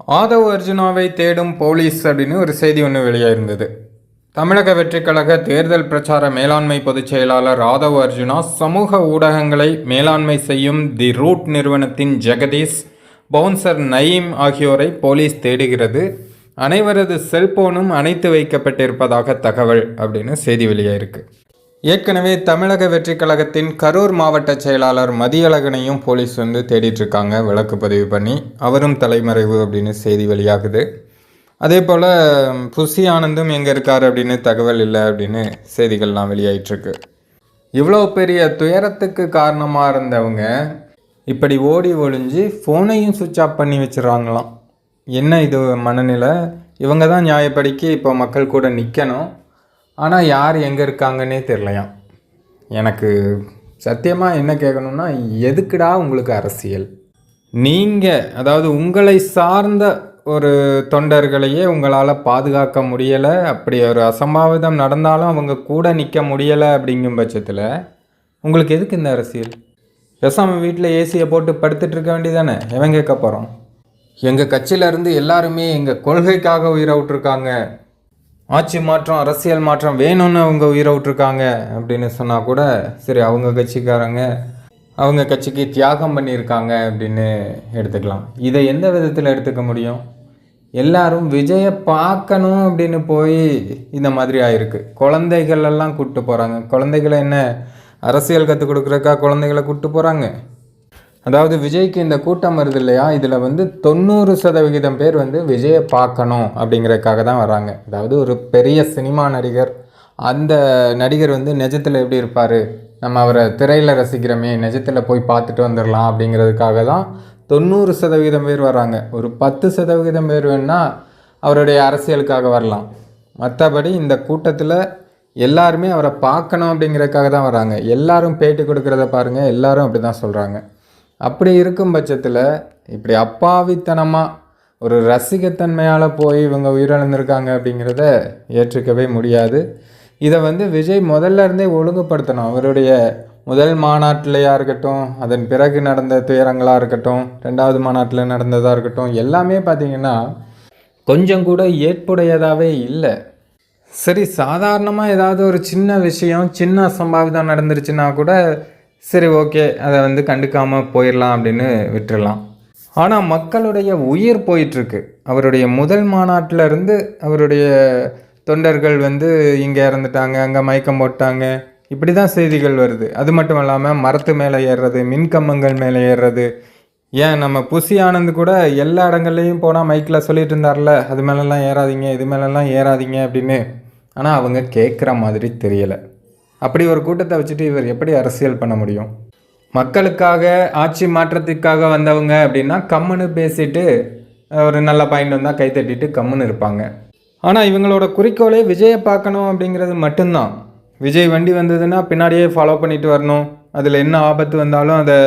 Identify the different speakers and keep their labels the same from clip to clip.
Speaker 1: ஆதவ் அர்ஜுனாவை தேடும் போலீஸ் அப்படின்னு ஒரு செய்தி ஒன்று வெளியாயிருந்தது. தமிழக வெற்றிக்கழக தேர்தல் பிரச்சார மேலாண்மை பொதுச் செயலாளர் ஆதவ் அர்ஜுனா சமூக ஊடகங்களை மேலாண்மை செய்யும் தி ரூட் நிறுவனத்தின் ஜெகதீஷ் பவுன்சர் நயீம் ஆகியோரை போலீஸ் தேடுகிறது. அனைவரது செல்போனும் அணைத்து வைக்கப்பட்டிருப்பதாக தகவல் அப்படின்னு செய்தி வெளியாயிருக்கு. ஏற்கனவே தமிழக வெற்றிக் கழகத்தின் கரூர் மாவட்ட செயலாளர் மதியழகனையும் போலீஸ் வந்து தேடிட்டுருக்காங்க இருக்காங்க. பதிவு பண்ணி அவரும் தலைமறைவு அப்படின்னு செய்தி வெளியாகுது. அதே போல் புசி ஆனந்தும் எங்கே இருக்கார் அப்படின்னு தகவல் இல்லை அப்படின்னு செய்திகள்லாம் வெளியாயிட்ருக்கு இவ்வளோ பெரிய துயரத்துக்கு காரணமாக இருந்தவங்க இப்படி ஓடி ஒழிஞ்சு ஃபோனையும் சுவிட்ச் ஆஃப் பண்ணி வச்சிடறாங்களாம். என்ன இது மனநிலை? இவங்க தான் நியாயப்படிக்கு இப்போ மக்கள் கூட நிற்கணும் ஆனால் யார் எங்கே இருக்காங்கன்னே தெரிலையாம் எனக்கு சத்தியமாக என்ன கேட்கணும்னா எதுக்குடா உங்களுக்கு அரசியல்? நீங்கள் அதாவது உங்களை சார்ந்த ஒரு தொண்டர்களையே உங்களால் பாதுகாக்க முடியலை அப்படி ஒரு அசம்பாவிதம் நடந்தாலும் அவங்க கூட நிற்க முடியலை அப்படிங்கும் பட்சத்தில் உங்களுக்கு எதுக்கு இந்த அரசியல்? பேசாமல் வீட்டில் ஏசியை போட்டு படுத்துட்டு இருக்க வேண்டியதானே எவன் கேட்க போகிறோம் எங்கள் கட்சியிலேருந்து எல்லாருமே எங்கள் கொள்கைக்காக உயிரை விட்டுருக்காங்க. ஆட்சி மாற்றம் அரசியல் மாற்றம் வேணும்னு அவங்க உயிரை விட்டுருக்காங்க அப்படின்னு சொன்னால் கூட சரி அவங்க கட்சிக்காரங்க அவங்க கட்சிக்கு தியாகம் பண்ணியிருக்காங்க அப்படின்னு எடுத்துக்கலாம். இதை எந்த விதத்தில் எடுத்துக்க முடியும்? எல்லாரும் விஜயை பார்க்கணும் அப்படின்னு போய் இந்த மாதிரி ஆயிருக்கு. குழந்தைகளெல்லாம் கூப்பிட்டு போகிறாங்க குழந்தைகளை என்ன அரசியல் கற்றுக் கொடுக்குறக்கா குழந்தைகளை கூப்பிட்டு போகிறாங்க அதாவது விஜய்க்கு இந்த கூட்டம் வருது இல்லையா? இதில் வந்து தொண்ணூறு சதவிகிதம் பேர் வந்து விஜயை பார்க்கணும் அப்படிங்கிறதுக்காக தான் வராங்க அதாவது ஒரு பெரிய சினிமா நடிகர் அந்த நடிகர் வந்து நிஜத்தில் எப்படி இருப்பார்? நம்ம அவரை திரையில் ரசிக்கிறோமே நிஜத்தில் போய் பார்த்துட்டு வந்துடலாம் அப்படிங்கிறதுக்காக தான் தொண்ணூறு சதவிகிதம் பேர் வராங்க ஒரு பத்து சதவிகிதம் பேர் வேணால் அவருடைய அரசியலுக்காக வரலாம். மற்றபடி இந்த கூட்டத்தில் எல்லாருமே அவரை பார்க்கணும் அப்படிங்கிறதுக்காக தான் வராங்க எல்லாரும் பேட்டி கொடுக்குறத பாருங்கள் எல்லாரும் அப்படி தான் சொல்கிறாங்க அப்படி இருக்கும் பட்சத்தில் இப்படி அப்பாவித்தனமாக ஒரு ரசிகத்தன்மையால் போய் இவங்க உயிரிழந்திருக்காங்க அப்படிங்கிறத ஏற்றுக்கவே முடியாது. இதை வந்து விஜய் முதல்ல இருந்தே ஒழுங்குபடுத்தணும். அவருடைய முதல் மாநாட்டிலையாக இருக்கட்டும் அதன் பிறகு நடந்த துயரங்களாக இருக்கட்டும் ரெண்டாவது மாநாட்டில் நடந்ததாக இருக்கட்டும் எல்லாமே பார்த்திங்கன்னா கொஞ்சம் கூட ஏற்புடையதாகவே இல்லை. சரி சாதாரணமாக ஏதாவது ஒரு சின்ன விஷயம் சின்ன அசம்பாவிதம் நடந்துருச்சுன்னா கூட சரி ஓகே. அதை வந்து கண்டுக்காமல் போயிடலாம் அப்படின்னு விட்டுடலாம் ஆனால் மக்களுடைய உயிர் போயிட்டுருக்கு. அவருடைய முதல் மாநாட்டில் இருந்து அவருடைய தொண்டர்கள் வந்து இங்கே இறந்துட்டாங்க அங்கே மயக்கம் போட்டாங்க. இப்படி தான் செய்திகள் வருது. அது மட்டும் இல்லாமல் மரத்து மேலே ஏறுறது மின்கம்பங்கள் மேலே ஏறுறது. ஏன் நம்ம புசி ஆனந்த் கூட எல்லா இடங்கள்லையும் போனால் மைக்கில் சொல்லிட்டு இருந்தார்ல அது மேலெல்லாம் ஏறாதீங்க இது மேலெல்லாம் ஏறாதீங்க அப்படின்னு. ஆனால் அவங்க கேட்குற மாதிரி தெரியலை. அப்படி ஒரு கூட்டத்தை வச்சுட்டு இவர் எப்படி அரசியல் பண்ண முடியும்? மக்களுக்காக ஆட்சி மாற்றத்துக்காக வந்தவங்க அப்படின்னா கம்முன்னு பேசிட்டு ஒரு நல்ல பாயிண்ட் வந்தால் கை தட்டிட்டு கம்முன்னு இருப்பாங்க. ஆனால் இவங்களோட குறிக்கோளே விஜயை பார்க்கணும் அப்படிங்கிறது மட்டும்தான். விஜய் வண்டி வந்ததுன்னா பின்னாடியே ஃபாலோ பண்ணிட்டு வரணும். அதில் என்ன ஆபத்து வந்தாலும் அதை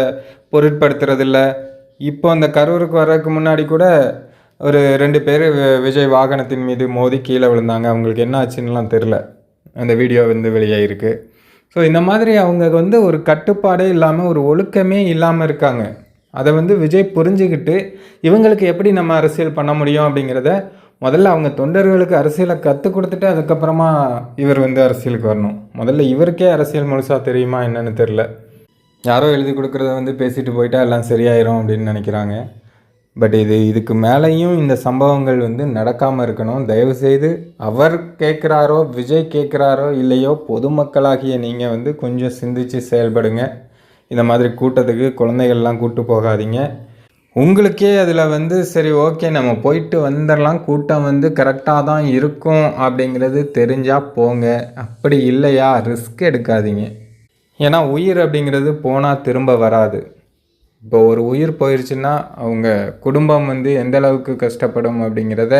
Speaker 1: பொருட்படுத்துறதில்ல. இப்போ அந்த கரூருக்கு வர்றதுக்கு முன்னாடி கூட ஒரு ரெண்டு பேர் விஜய் வாகனத்தின் மீது மோதி கீழே விழுந்தாங்க. அவங்களுக்கு என்ன ஆச்சுன்னுலாம் தெரில அந்த வீடியோ வந்து வெளியாகிருக்கு ஸோ இந்த மாதிரி அவங்க வந்து ஒரு கட்டுப்பாடே இல்லாமல் ஒரு ஒழுக்கமே இல்லாமல் இருக்காங்க. அதை வந்து விஜய் புரிஞ்சுக்கிட்டு இவங்களுக்கு எப்படி நம்ம அரசியல் பண்ண முடியும் அப்படிங்கிறத முதல்ல அவங்க தொண்டர்களுக்கு அரசியலை கற்றுக் கொடுத்துட்டு அதுக்கப்புறமா இவர் வந்து அரசியலுக்கு வரணும். முதல்ல இவருக்கே அரசியல் முழுசாக தெரியுமா என்னன்னு தெரில யாரோ எழுதி கொடுக்குறத வந்து பேசிட்டு போயிட்டா எல்லாம் சரியாயிரும் அப்படின்னு நினைக்கிறாங்க. பட் இது இதுக்கு மேலேயும் இந்த சம்பவங்கள் வந்து நடக்காமல் இருக்கணும். தயவுசெய்து அவர் கேட்குறாரோ விஜய் கேட்குறாரோ இல்லையோ பொதுமக்களாகிய நீங்கள் வந்து கொஞ்சம் சிந்திச்சு செயல்படுங்க. இந்த மாதிரி கூட்டத்துக்கு குழந்தைகள்லாம் கூட்டு போகாதீங்க. உங்களுக்கே அதில் வந்து சரி ஓகே நம்ம போயிட்டு வந்துடலாம் கூட்டம் வந்து கரெக்டாக தான் இருக்கும் அப்படிங்கிறது தெரிஞ்சால் போங்க. அப்படி இல்லையா? ரிஸ்க் எடுக்காதீங்க. ஏன்னா உயிர் அப்படிங்கிறது போனால் திரும்ப வராது. இப்போ ஒரு உயிர் போயிடுச்சுன்னா அவங்க குடும்பம் வந்து எந்த அளவுக்கு கஷ்டப்படும் அப்படிங்கிறத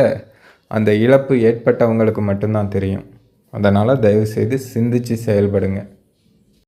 Speaker 1: அந்த இழப்பு ஏற்பட்டவங்களுக்கு மட்டும்தான் தெரியும். அதனால் தயவுசெய்து சிந்திச்சு செயல்படுங்க.